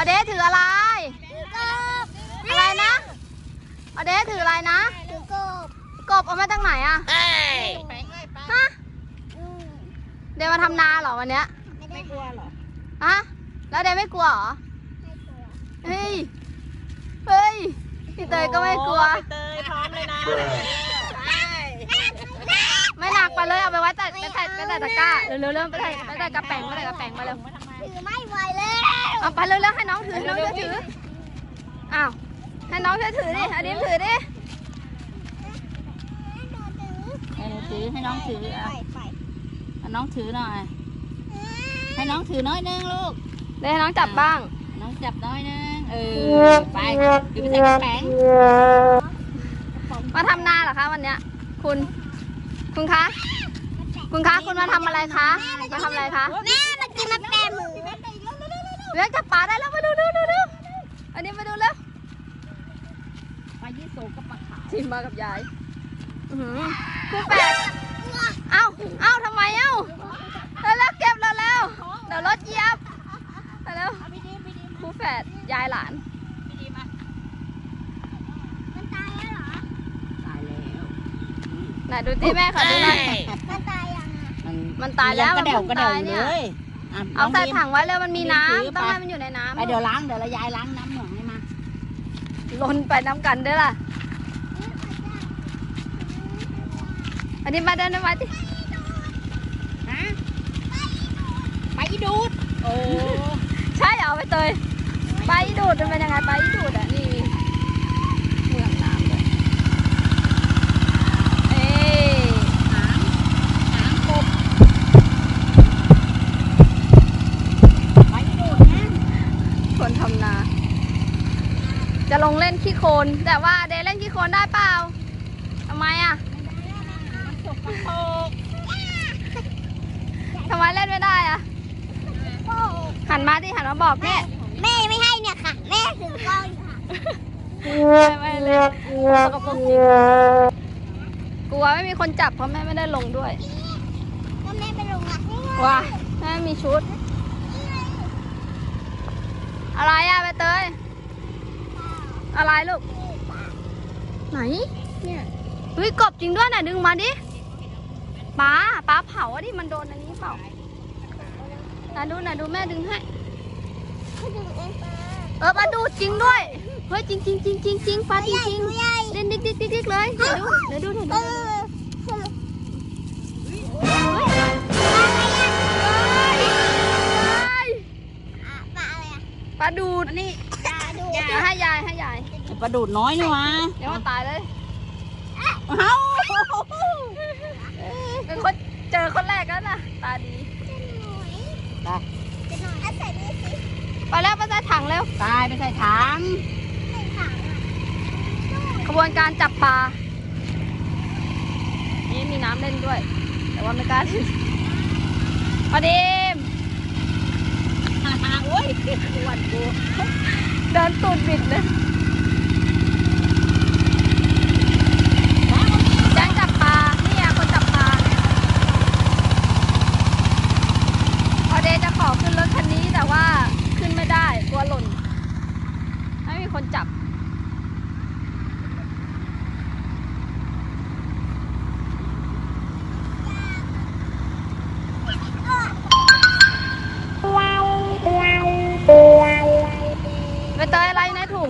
อเดสถืออะไร อะไรนะอเดสถืออะไรนะถือกบกบเอามาจากไหนอะแปลงเลยปะฮะเดวมาทำนาเหรอวันเนี้ยไม่กลัวเหรอฮะแล้วเดวไม่กลัวเหรอไม่กลัวเฮ้ย เฮ้ย พี่เตยก็ไม่กลัวโอ้เตยพร้อมเลยนะไปไม่หนักไปเลยเอาไปไว้แต่ไปใส่ไปใส่ตะกร้า เร็วๆเร็วไปใส่ไปใส่กระแป๋งไปใส่กระแป๋งมาเร็ว ถือไม่ไหวแล้วเอาไปเร็วๆให้น้องถือให้น้องช่วยถืออ้าวให้น้องช่วยถือดิอันนี้ถือดิให้หนูถือให้น้องถือไปอะไปให้น้องถือหน่อย ให้น้องถือน้อยนึงลูกเดี๋ยวให้น้องจับบ้าง น้องจับน้อยนึงเออไปเดี๋ยวไปใส่กระแป้งมาทำนาเหรอคะวันเนี้ย คุณ คุณคะ คุณคะ คุณมาทำอะไรคะ มาทำอะไรคะ แม่มากินมาแปรหมู เลี้ยงจับปลาได้แล้วมาดูดูดูดูอันนี้มาดูแล้วไปยี่โซกับปลาขาวชิมมากับยายอื้อหือคู่แฝดเอ้าเอ้าทำไมเอ้าแล้วแล้วเก็บแล้วแล้วเดี๋ยวรถเหยียบเอาแล้วคู่แฝดยายหลานมันตายแล้วเหรอ ตายแล้วไหนดูที่แม่ขอดูหน่อยมันตายยังอะมันตายแล้วกระเดวมันกเพิ่ระงเดวตายเนี่ยเลยะเอาใส่น้งถังไว้เลยมันมีน้องบีมน้ำต้องถือไปให้มันอยู่ในน้ำไปเดี๋ยวล้างเดี๋ยวเรายายล้างน้ำหน่อยให้มาล้นไปน้ำกันด้วยล่ะอันนี้มาเดินมาที่ฮะไปดูดโอ้ใช่เหรอไปเตยไปดูดมันเป็นยังไงไปดูดอะนี่เมืองน้ำเลยเอ้ย หางหางกบไปดูดนะ คนทำนา จะลงเล่นขี้โคลนแต่ว่าเดย์เล่นขี้โคลนได้เปล่าทำไมอะมันสกปรกทำไมเล่นไม่ได้อะหันมาดิหันมาบอกแม่แม่ไม่ให้เนี่ยค่ะ แม่ถือกล้องอยู่ค่ะไม่ไม่เล่นสกปรกจริงกลัวไม่มีคนจับเพราะแม่ไม่ได้ลงด้วยก็แม่ไปลงอะว้าแม่มีชุด อะไรอะใบเตย อะไรลูก ไหน เนี่ยเฮ้ยกบจริงด้วยไหนะดึงมาดิป้าป้าเผาอะดิมันโดนอันนี้เปล่าไหนะดูไหนะดูแม่ดึงให้เขาดึงเองปลาเออปลาดูจริงด้วย เฮ้ยจริงจริงจริงจริงจริงปลาจริงจริงตัวใหญ่เล่นดิ๊กดิ๊กดิ๊กดิ๊กเลยเดี๋ยวดูเดี๋ยวดูเดี๋ยวเอดู ดูดนี่ปลาดูเดี๋ยวให้ยายให้ยายปลาดูดน้อยนี่หวะเดี๋ยวมันตายเลยเอ้าเป็นคนเจอคนแรกแล้วนะตาดีไปจะนอนเอาใส่นี่สิไปแล้วไปใส่ถังเร็วตายไปใส่ถังใส่ถังอะขบวนการจับปลานี่มีน้ำเล่นด้วย แต่ว่าไม่กล้าเล่นพอดีมฮ่า ฮ่าโอ้ยอ้วนกูเดินตูดบิดเลยแจ้งจับปลานี่ยคนจับปลาพอเดย์จะขอขึ้นรถคันนี้แต่ว่าขึ้นไม่ได้กลัวหล่น ไม่มีคนจับ